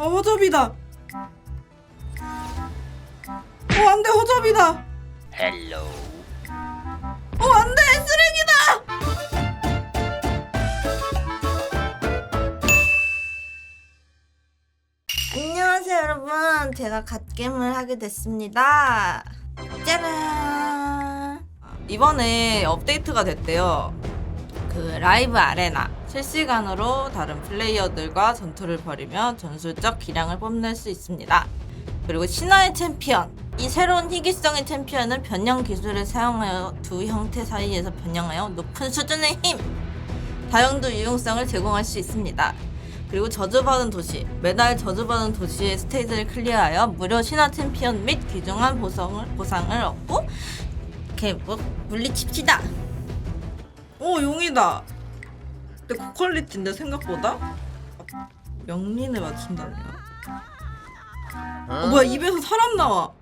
어 허접이다. 어 안돼 허접이다. 헬로. 어 안돼 쓰레기다! 안녕하세요 여러분. 제가 갓겜을 하게 됐습니다. 짜란 이번에 업데이트가 됐대요. 그 라이브 아레나 실시간으로 다른 플레이어들과 전투를 벌이며 전술적 기량을 뽐낼 수 있습니다 그리고 신화의 챔피언 이 새로운 희귀성의 챔피언은 변형 기술을 사용하여 두 형태 사이에서 변형하여 높은 수준의 힘 다용도 유용성을 제공할 수 있습니다. 그리고 저주받은 도시 매달 저주받은 도시의 스테이지를 클리어하여 무료 신화 챔피언 및 귀중한 보상을, 보상을 얻고 이렇게 뭐 물리칩시다. 오 용이다. 근데 고퀄리티인데 생각보다 영린에 맞춘다네요. 어, 뭐야 입에서 사람 나와.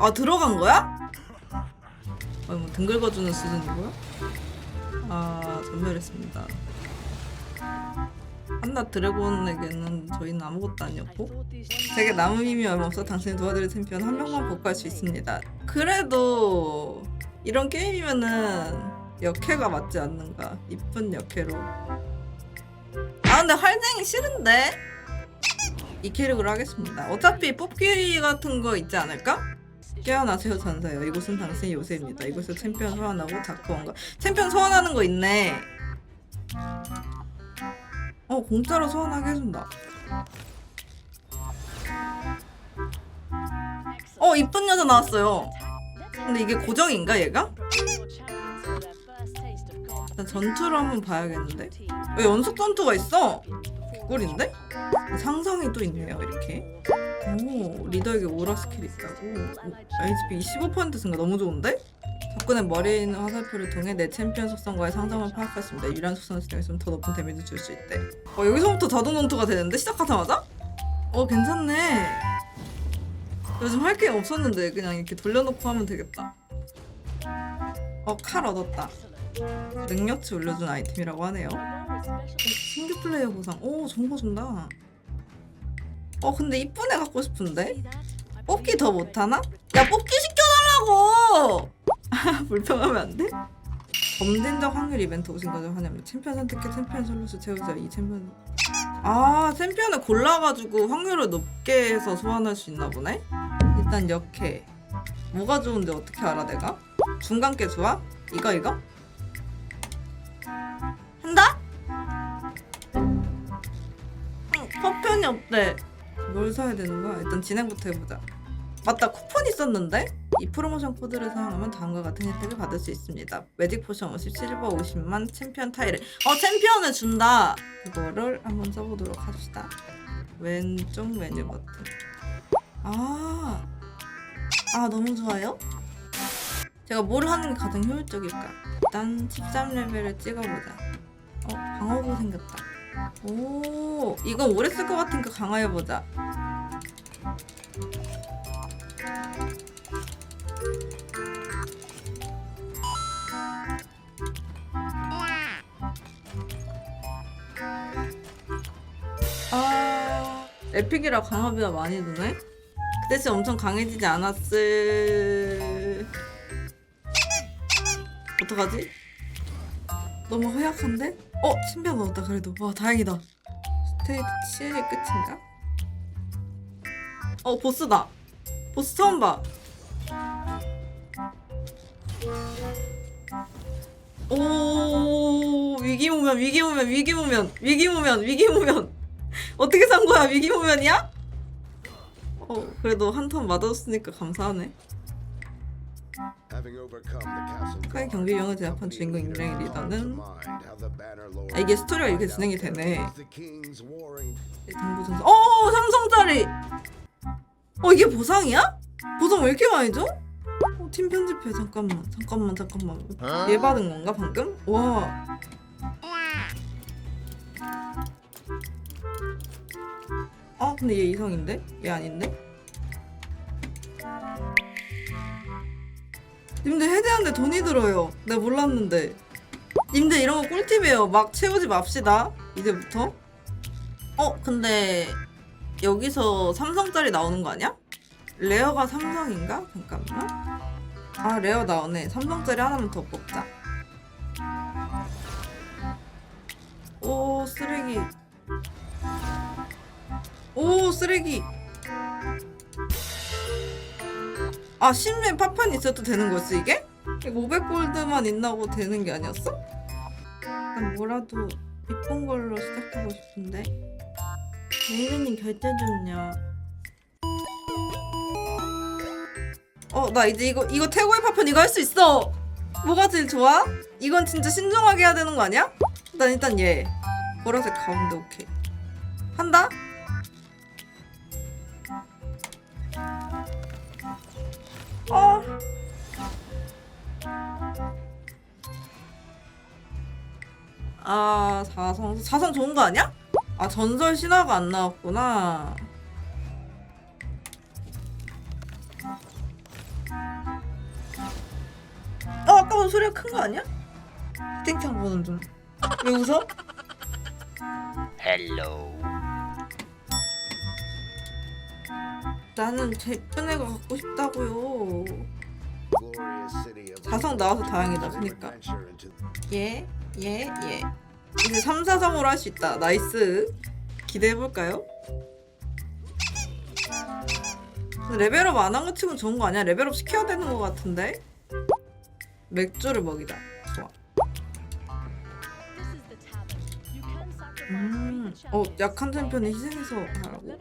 아 들어간 거야? 아니 뭐등 긁어주는 수준이고요? 아 전멸했습니다. 한나 드래곤에게는 저희는 아무것도 아니었고 제게 남은 힘이 얼마 없어 당신이 도와드릴 챔피언 한 명만 복구할 수 있습니다. 그래도 이런 게임이면은 역해가 맞지 않는가? 이쁜 역해로. 아 근데 활쟁이 싫은데? 이 캐릭으로 하겠습니다. 어차피 뽑기 같은 거 있지 않을까? 깨어나세요 전사요. 이곳은 당신의 요새입니다. 이곳에서 챔피언 소환하고 다크원과 챔피언 소환하는 거 있네. 어 공짜로 소환하게 해준다. 어 이쁜 여자 나왔어요. 근데 이게 고정인가 얘가? 나 전투를 한번 봐야겠는데. 왜 연속 전투가 있어? 꿀인데? 상성이 또 있네요 이렇게. 오 리더에게 오라 스킬 있다고. HP 15% 증가 너무 좋은데? 적군의 머리에 있는 화살표를 통해 내 챔피언 속성과의 수 있습니다. 유리한 속성을 진행했으면 더 높은 데미지 줄 수 있대. 어 여기서부터 자동 전투가 되는데 시작하자마자? 어 괜찮네. 요즘 할 게 없었는데 그냥 이렇게 돌려놓고 하면 되겠다. 어 칼 얻었다. 능력치 올려준 아이템이라고 하네요. 신규 플레이어 보상. 오거 준다. 어 근데 이쁜 애 갖고 싶은데? 뽑기 더 못하나? 야 뽑기 시켜달라고! 불평하면 안 돼? 범진적 확률 이벤트 오신 거죠 환영합니다 챔피언 선택해 챔피언 솔루스 채우자 이 챔피언 아 챔피언을 골라가지고 확률을 높게 해서 소환할 수 있나 보네 일단 역해 뭐가 좋은데 어떻게 알아 내가? 중간 게 좋아? 이거 이거? 쿠폰이 없대 뭘 사야 되는 거야? 일단 진행부터 해보자. 맞다 쿠폰 있었는데? 이 프로모션 코드를 사용하면 다음과 같은 혜택을 받을 수 있습니다. 매직 포션 50, 실버 50만 챔피언 타일을. 어 챔피언을 준다! 그거를 한번 써보도록 합시다. 왼쪽 메뉴 버튼. 아, 아 너무 좋아요? 제가 뭘 하는 게 가장 효율적일까? 일단 13레벨을 찍어보자. 어 방어구 생겼다 오 이건 오래 쓸 것 같으니까 강화해보자. 아 에픽이라 강화비가 많이 드네? 그 대신 엄청 강해지지 않았을. 어떡하지? 너무 허약한데? 어? 신비한 넣었다 그래도 와 다행이다 스테이지 7이 끝인가? 어 보스다 보스 처음 봐 오 위기 오면 위기 오면 위기 오면 위기 오면 위기 오면 어떻게 산 거야 위기 오면이야? 어 그래도 한 턴 맞았으니까 감사하네 스 카이 경비 유형을 제압한 주인공 인랭의 리더는 아, 이게 스토리가 이렇게 진행이 되네 당부 전사 어 삼성짜리 어 이게 보상이야? 보상 왜 이렇게 많이 줘? 어, 팀 편집해 잠깐만 잠깐만 잠깐만 얘 받은 건가 방금? 와아 근데 얘 이성인데? 얘 아닌데? 님들 해대하는데 돈이 들어요. 내가 몰랐는데. 님들 이런 거 꿀팁이에요. 막 채우지 맙시다. 이제부터. 어 근데 여기서 삼성짜리 나오는 거 아니야? 레어가 삼성인가? 잠깐만. 아 레어 나오네. 삼성짜리 하나만 더 뽑자. 오 쓰레기. 오 쓰레기 아 신맨 파판이 있어도 되는 거였어 이게? 이거 500골드만 있나고 되는 게 아니었어? 난 뭐라도 이쁜 걸로 시작하고 싶은데 메이드님 결제 좀요 어 나 이제 이거 이거 태고의 파편 이거 할 수 있어 뭐가 제일 좋아? 이건 진짜 신중하게 해야 되는 거 아니야? 난 일단 얘 보라색 가운데 오케이 한다? 어 아, 사성. 사성 좋은 거 아니야? 아, 전설 신화가 안 나왔구나. 어, 아까보다 소리가 큰 거 아니야? 땡창 보는 중. 왜 웃어? Hello. 나는 제쁜 애가 갖고 싶다고요. 자성 나와서 다행이다. 그니까. 예, 예, 예. 이제 3, 4성으로 할 수 있다. 나이스. 기대해볼까요? 레벨업 안 한 거 치곤 좋은 거 아니야? 레벨업 시켜야 되는 거 같은데? 맥주를 먹이다. 좋아. 음, 어, 약한 챔피언이 희생해서 하라고?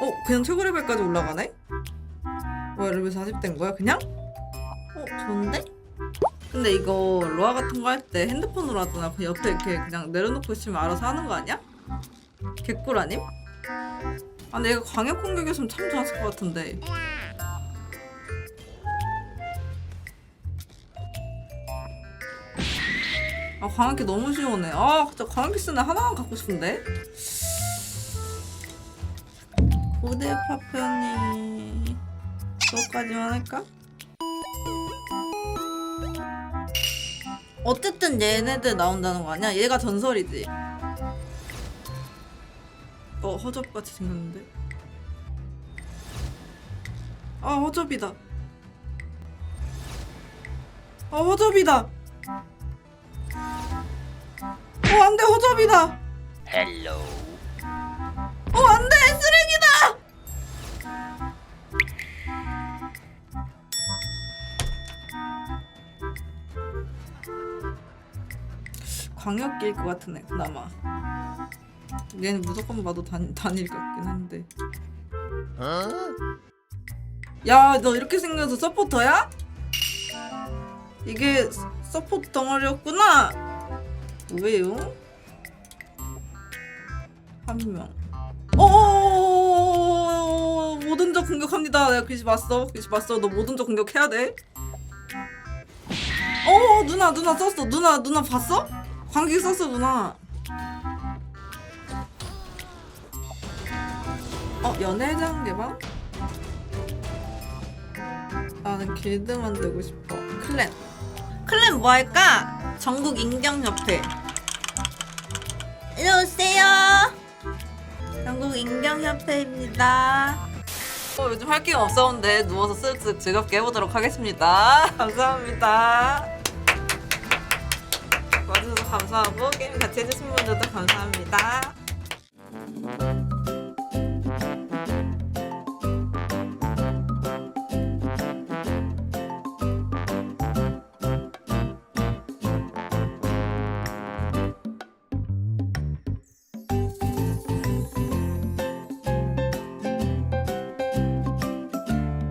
어, 그냥 최고 레벨까지 올라가네? 뭐야, 레벨 40된 거야, 그냥? 어, 좋은데? 근데 이거 로아 같은 거 할 때 핸드폰으로 하잖아. 그 옆에 이렇게 그냥 내려놓고 있으면 알아서 하는 거 아니야? 개꿀 아님? 아, 얘가 광역 공격이었으면 참 좋았을 것 같은데. 아, 광역기 너무 시원해. 아, 진짜 광역기 쓰는 하나만 갖고 싶은데? 고대 파편이 그것까지만 할까? 어쨌든 얘네들 나온다는 거 아니야? 얘가 전설이지. 어 허접같이 생겼는데. 아 허접이다. 아 허접이다. 어 안돼 허접이다. Hello. 어 안돼 광역기일 것 같은 애 그나마. 얘는 무조건 봐도 단, 단일 같긴 한데. 야, 너 이렇게 생겨서 서포터야? 이게 서- 서포트 덩어리였구나. 왜요? 한 명. 어, 모든 적 공격합니다. 내가 귀시 봤어. 너 모든 적 공격해야 돼. 어, 누나, 누나 썼어. 누나, 누나 봤어? 관객 썼어, 누나. 어, 연애장 개방? 나는 길드 만들고 싶어. 클랜. 클랜 뭐 할까? 전국 인경협회. 일로 오세요. 전국 인경협회입니다. 어, 요즘 할 게 없었는데 누워서 쓱쓱 즐겁게 해보도록 하겠습니다. 감사합니다. 감사하고 게임 같이 해주신 분들도 감사합니다.